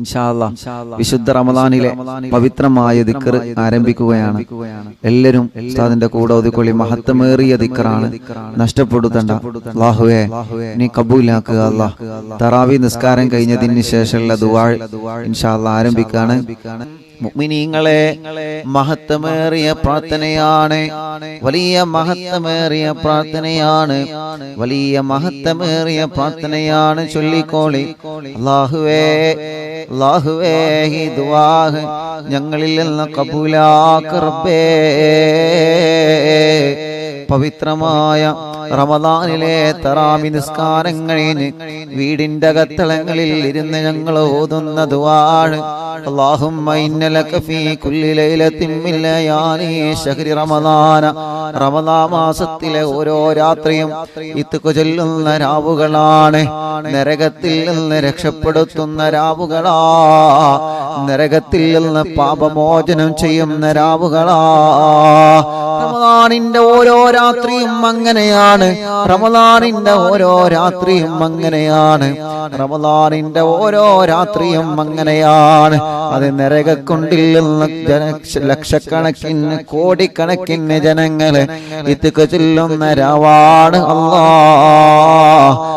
ഇൻഷാല്ല വിശുദ്ധ റമദാനിലെ പവിത്രമായ ദിക്കർ ആരംഭിക്കുകയാണ്. എല്ലാവരും ഉസ്താദിന്റെ കൂടെ ഒതുക്കൊള്ളി മഹത്വമേറിയ ദിക്കറാണ് നഷ്ടപ്പെടുത്തണ്ട. അല്ലാഹുവേ നീ കബൂലാക്കുക അല്ലാ തറാവി നിസ്കാരം കഴിഞ്ഞതിന് ശേഷമുള്ള ദുവാൾ ഇൻഷാല്ല ആരംഭിക്കാണ് മുഅ്മിനീങ്ങളെ മഹത്വമേറിയ പ്രാർത്ഥനയാണ്. വലിയ മഹത്വമേറിയ പ്രാർത്ഥനയാണ്. വലിയ മഹത്വമേറിയ പ്രാർത്ഥനയാണ്. ചൊല്ലിക്കോളി. അല്ലാഹുവേ ഈ ഞങ്ങളിൽ നിന്ന് കബൂലാക്കറബേ പവിത്രമായ റമദാനിലെ തറാമി നിസ്കാരങ്ങളിൽ വീടിന്റെ അകത്തളങ്ങളിൽ ഇരുന്ന് ഞങ്ങൾ ഓതുന്ന اللهم إن لك في كل ليلة من ليالي شهر رمضان റമദാ മാസത്തിലെ ഓരോ രാത്രിയും ഇത്തുക്കു ചൊല്ലുന്ന രാവുകളാണ് നരകത്തിൽ നിന്ന് രക്ഷപ്പെടുത്തുന്ന രാവുകളാ നരകത്തിൽ നിന്ന് പാപമോചനം ചെയ്യുന്ന രാവുകളാ റമദാനിന്റെ ഓരോ രാത്രിയും അങ്ങനെയാണ്. റമദാനിന്റെ ഓരോ രാത്രിയും അങ്ങനെയാണ്. റമദാനിന്റെ ഓരോ രാത്രിയും അങ്ങനെയാണ്. അത് നരകക്കൊണ്ടിൽ ലക്ഷക്കണക്കിന് കോടിക്കണക്കിന് ജനങ്ങൾ ഇത് ചെല്ലുന്ന രാവാണ് അല്ലാ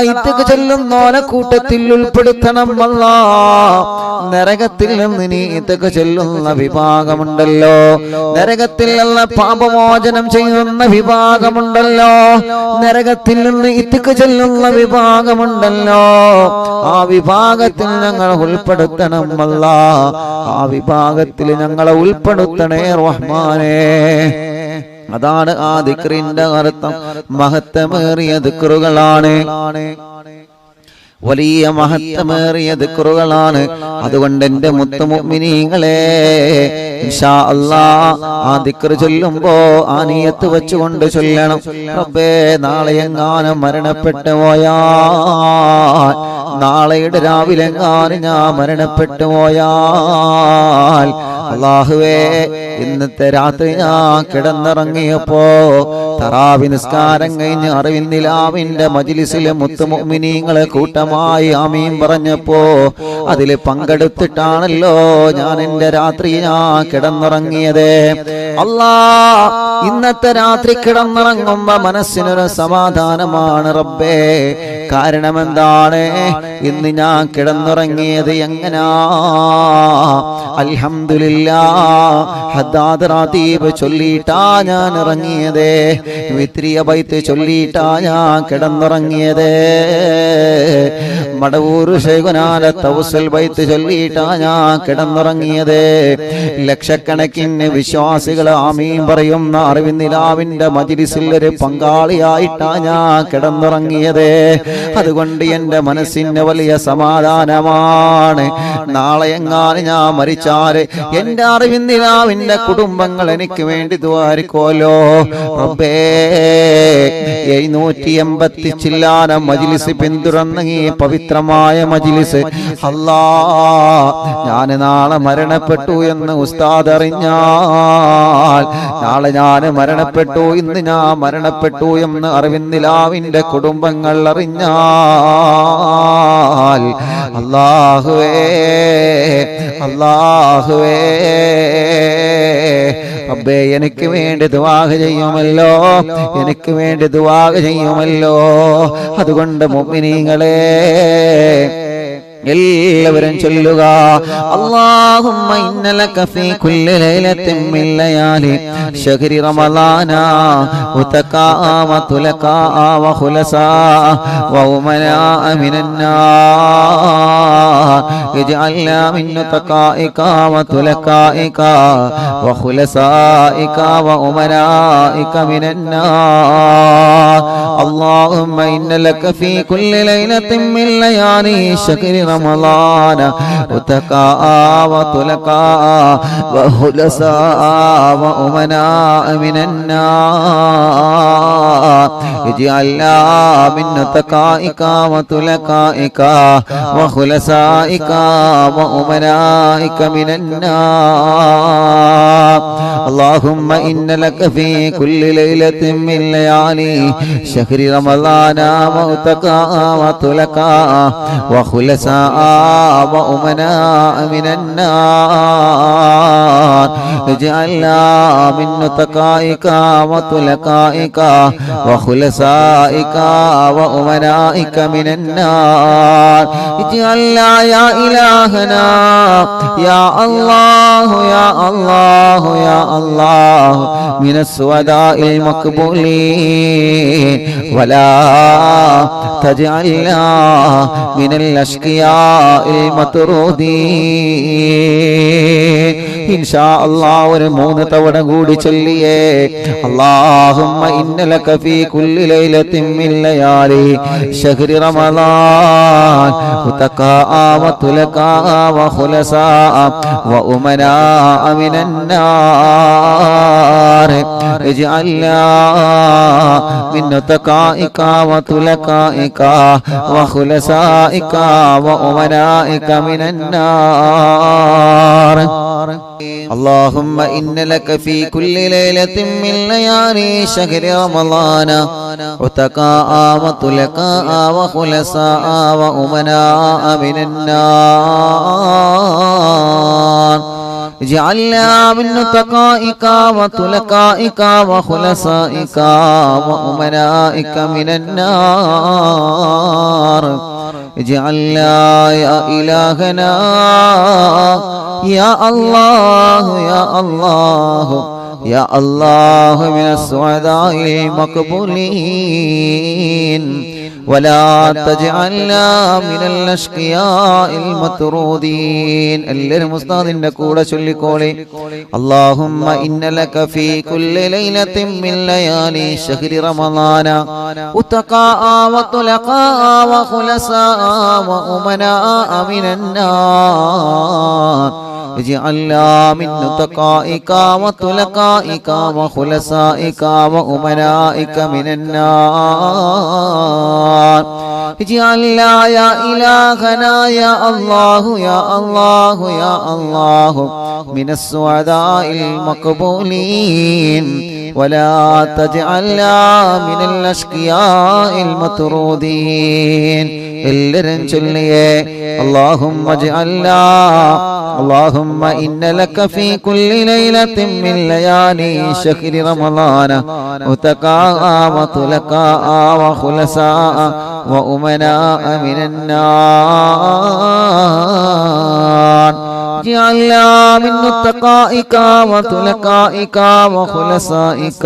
ഇതൊക്കെ ചൊല്ലുന്നോനെ കൂട്ടത്തിൽ ഉൾപ്പെടുത്തണം അല്ലാ. നരകത്തിൽ നിന്ന് നീ ചൊല്ലുന്ന വിഭാഗമുണ്ടല്ലോ. നരകത്തിൽ നിന്ന് പാപമോചനം ചെയ്യുന്ന വിഭാഗമുണ്ടല്ലോ. നരകത്തിൽ നിന്ന് ഇതൊക്കെ ചെല്ലുന്ന വിഭാഗമുണ്ടല്ലോ. ആ വിഭാഗത്തിൽ ഞങ്ങൾ ഉൾപ്പെടുത്തണം വല്ല ആ വിഭാഗത്തിൽ ഞങ്ങളെ ഉൾപ്പെടുത്തണേ റഹ്മാനേ. അതാണ് ആ ദിക്റിന്റെ അർത്ഥം. മഹത്വമേറിയ ദിക്റുകളാണ്. വലിയ മഹത്വമേറിയ ദിക്റുകളാണ്. അതുകൊണ്ട് എന്റെ മുത്തുമുമിനീങ്ങളെ ആ ദിക്റ് ചൊല്ലുമ്പോ ആ നീയത്ത് വെച്ചുകൊണ്ട് ചൊല്ലണം. റബ്ബേ നാളെ എങ്ങാനും മരണപ്പെട്ടു പോയാ നാളെയുടെ രാവിലെ എങ്ങാനും ഞാൻ മരണപ്പെട്ടു പോയാൽ അള്ളാഹുവേ ഇന്നത്തെ രാത്രി ഞാൻ കിടന്നിറങ്ങിയപ്പോ തറാവി നിസ്കാരം കഴിഞ്ഞ് അറിവിന്ദിലാവിന്റെ മജിലിസിലെ മുത്തുമൊമിനീങ്ങളെ കൂട്ടമായി ആമീൻ പറഞ്ഞപ്പോ അതിൽ പങ്കെടുത്തിട്ടാണല്ലോ ഞാൻ എന്റെ രാത്രി ഞാൻ കിടന്നിറങ്ങിയത്. അല്ലാ ഇന്നത്തെ രാത്രി കിടന്നിറങ്ങുമ്പോ മനസ്സിനൊരു സമാധാനമാണ് റബ്ബേ. കാരണം എന്താണ് ഇന്ന് ഞാൻ കിടന്നുറങ്ങിയത് എങ്ങനാ? അൽഹംദുലില്ലാ. ഹദ്ദാദ് റാത്തീബ് ചൊല്ലിയിട്ടാ ഞാൻ ഇറങ്ങിയത്. വിത്രിയ ബൈത്ത് ചൊല്ലിയിട്ടാ ഞാൻ കിടന്നുറങ്ങിയത്. മടവൂർ ശൈകുനാല തൗസൽ ബൈത്ത് ചൊല്ലിയിട്ടാ ഞാൻ കിടന്നുറങ്ങിയത്. ലക്ഷക്കണക്കിന് വിശ്വാസികൾ ആമീൻ പറയുന്ന അറിവിന്ദിലാവിന്റെ മജിരിസിൽ ഒരു പങ്കാളിയായിട്ടാ ഞാൻ കിടന്നുറങ്ങിയത്. അതുകൊണ്ട് എന്റെ മനസ്സിന് വലിയ സമാധാനമാണ്. നാളെ എങ്ങാനും ഞാൻ മരിച്ചാൽ എന്റെ അറിവിൻ നിലാവിന്റെ കുടുംബങ്ങൾ എനിക്ക് വേണ്ടി ദ്വാരിക്കോലോ? റബ്ബേ എഴുന്നൂറ്റി എൺപത്തി ചില്ലാന മജിലിസ് പിന്തുടർന്ന് ഈ പവിത്രമായ മജിലിസ്. അല്ലാ ഞാൻ നാളെ മരണപ്പെട്ടു എന്ന് ഉസ്താദ് അറിഞ്ഞാൽ നാളെ ഞാൻ മരണപ്പെട്ടു ഇന്ന് ഞാൻ മരണപ്പെട്ടു എന്ന് അറിവിന്ദിലാവിന്റെ കുടുംബങ്ങൾ അറിഞ്ഞാൽ അല്ലാഹുവേ അല്ലാഹുവേ. റബ്ബേ എനിക്ക് വേണ്ടി ദുവാഹ ചെയ്യുമല്ലോ. എനിക്ക് വേണ്ടി ദുവാഹ ചെയ്യുമല്ലോ. അതുകൊണ്ട് മുഅ്മിനീങ്ങളെ എല്ലാവരും ചൊല്ലുക അല്ലാഹുമ്മ ഇന്നലക ഫീ കുല്ലി ലൈലത്തിൻ മിൻ ലയാലി ശഹരി റമളാന ഉതകാമതു ലകാ വഖുലസാ വഉമനാ മിനന്നാർ اجعلنا من نتقائك وتلقائك وخلصائك وأمنائك من النار اللهم إن لك في كل ليلة من ليالي شكر رمضان وتقاء وطلقاء وخلصاء وأمناء من النار اجعلنا من تقائك وطلقائك وخلصائك وأمنائك من النار اللهم إن لك في كل ليلة من ليالي شهر رمضان موتقا وطلقا وخلصاء وأمناء من النار اجعلنا من نتقائك وطلقائك وخلصائك وأمنائك من النار اجعلنا يا إلهنا يا الله يا الله يا الله من السوداء المقبولين. ولا تجعلنا من الأشقياء المطرودين. ഇൻഷാ അല്ലാഹ് ഒരു മൂന്ന് തവണ കൂടി ചൊല്ലിയേ അല്ലാഹുമ്മ ഇന്നലക ഫീ കുല്ലി ലൈലത്തിൻ മിൻ ലയാലി ശഹ്രി റമളാൻ وتقاء وتلقاء وخلصاء وأمناء من النار اجعلنا من نتقائك وتلقائك وخلصائك وأمنائك من النار اللهم إن لك في كل ليلة من ليالي شهر رمضان عتقاء وطلقاء وخلصاء وأمناء من النار. اجعلنا من نتقائك وطلقائك وخلصائك وأمنائك من النار. اجعلنا يا إلهنا يا الله يا الله يا الله من السعداء المقبولين ولا تجعلنا من الأشقياء المطرودين എല്ലാവരും ഉസ്താദിന്റെ കൂടെ ചൊല്ലിക്കോളെ اللهم إن لك في كل ليلة من ليالي شهر رمضان أتقاء وطلقاء وخلصاء وأمناء من النار اجعلنا من نتقائك وطلقائك وخلصائك وأمنائك من النار اجعلنا يا إلهنا يا الله يا الله يا الله من السعداء المقبولين ولا تجعلنا من الأشقياء المطرودين എല്ലാവരും ചൊല്ലിയേ اللهم اجعلنا اللهم إن لك في كل ليلة من ليالي شهر رمضان وتقاء وطلقاء وخلصاء وأمناء من النار جعلنا من نتقائك وطلقائك وخلصائك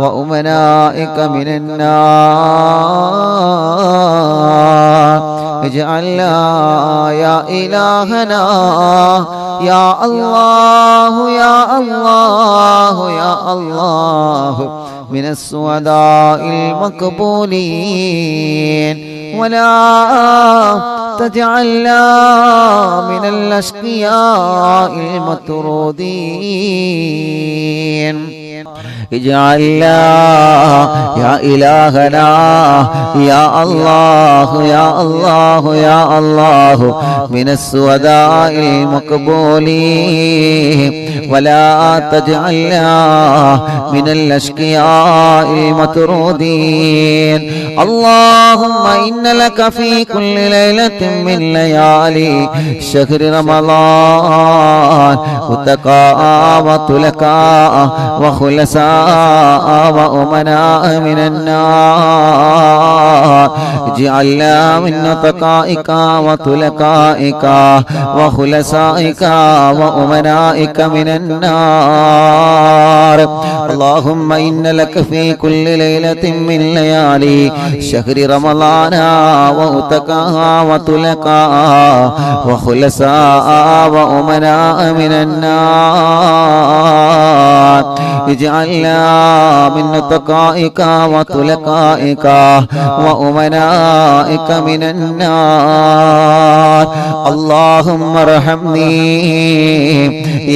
وأمنائك من النار اجعلنا يا إلهنا يا الله يا الله يا الله من السعداء المقبولين. ولا تجعلنا من الأشقياء المطرودين. اجعلنا يا إلهنا يا الله يا الله يا الله من السوداء المقبولين. ولا تجعلنا من الأشقياء المطرودين. اللهم إن لك في كل ليلة من ليالي شهر رمضان وتقاء وطلقاء وخلصاء وأمناء من النار اجعلنا من نطقائك وطلقائك وخلصائك وأمنائك من النار اللهم إن لك في كل ليلة من ليالي شهر رمضان وأتقاها وطلقاها وخلصاء وأمناء من النار اجعلنا من نتقائك وتلقائك وأمنائك من النار اللهم ارحمني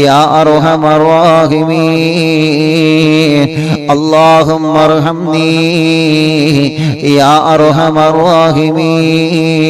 يا أرحم الراحمين اللهم ارحمني يا أرحم الراحمين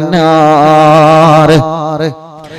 النار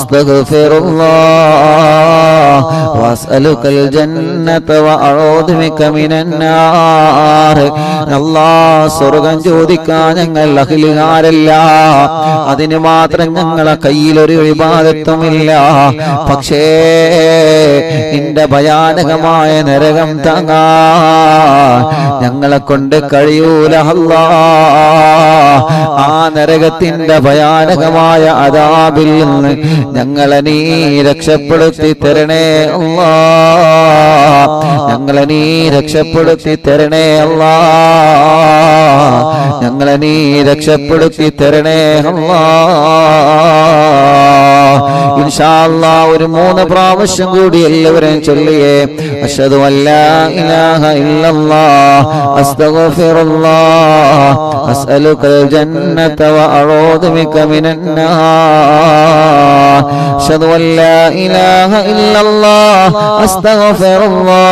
أستغفر الله وأسألك الجنة وأعوذ بك من النار അല്ലാ സ്വർഗം ചോദിക്കാൻ ഞങ്ങൾ അഖിലുകാരല്ല അതിന് മാത്രം ഞങ്ങളെ കയ്യിലൊരു വിവാദത്വമില്ല പക്ഷേ നിന്റെ ഭയാനകമായ നരകം താങ്ങാ ഞങ്ങളെ കൊണ്ട് കഴിയൂല അല്ലാ ആ നരകത്തിന്റെ ഭയാനകമായ അതാബിൽ നിന്ന് ഞങ്ങളെ നീ രക്ഷപ്പെടുത്തി തരണേ അല്ലാ. ഞങ്ങളെ നീ രക്ഷപ്പെടുത്തി തരണേ അല്ലാ. ഞങ്ങളെ നീ രക്ഷപ്പെടുത്തി തരണേ അല്ലാ. ഇൻഷാ അല്ലാ ഒരു മൂന്ന് പ്രാവശ്യം കൂടി എല്ലാവരെയും ചൊല്ലിയേ. അല്ലാ ഇലാഹ ഇല്ലല്ലാഹ്. അസ്തഗ്ഫിറുല്ലാഹ്. അസ്അലുകൽ ജന്നത വഅഊദു ബിക മിനൻ നാർ അല്ലാ ഇലാഹ അസ്തഗ്ഫിറുല്ലാഹ്.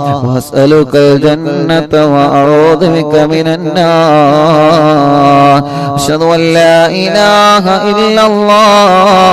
وأسألك الجنة وأعوذ بك من النار. أشهد أن لا إله إلا الله.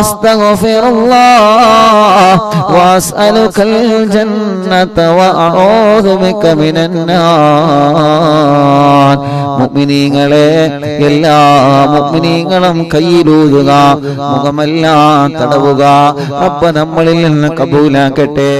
أستغفر الله وأسألك الجنة وأعوذ بك من النار മുഅ്മിനീങ്ങളെ എല്ലാ മുഅ്മിനീങ്ങളും കയ്യിലൂതുക മുഖമെല്ലാം തടവുക റബ്ബ് നമ്മളിൽ നിന്ന് കബൂലാക്കട്ടെ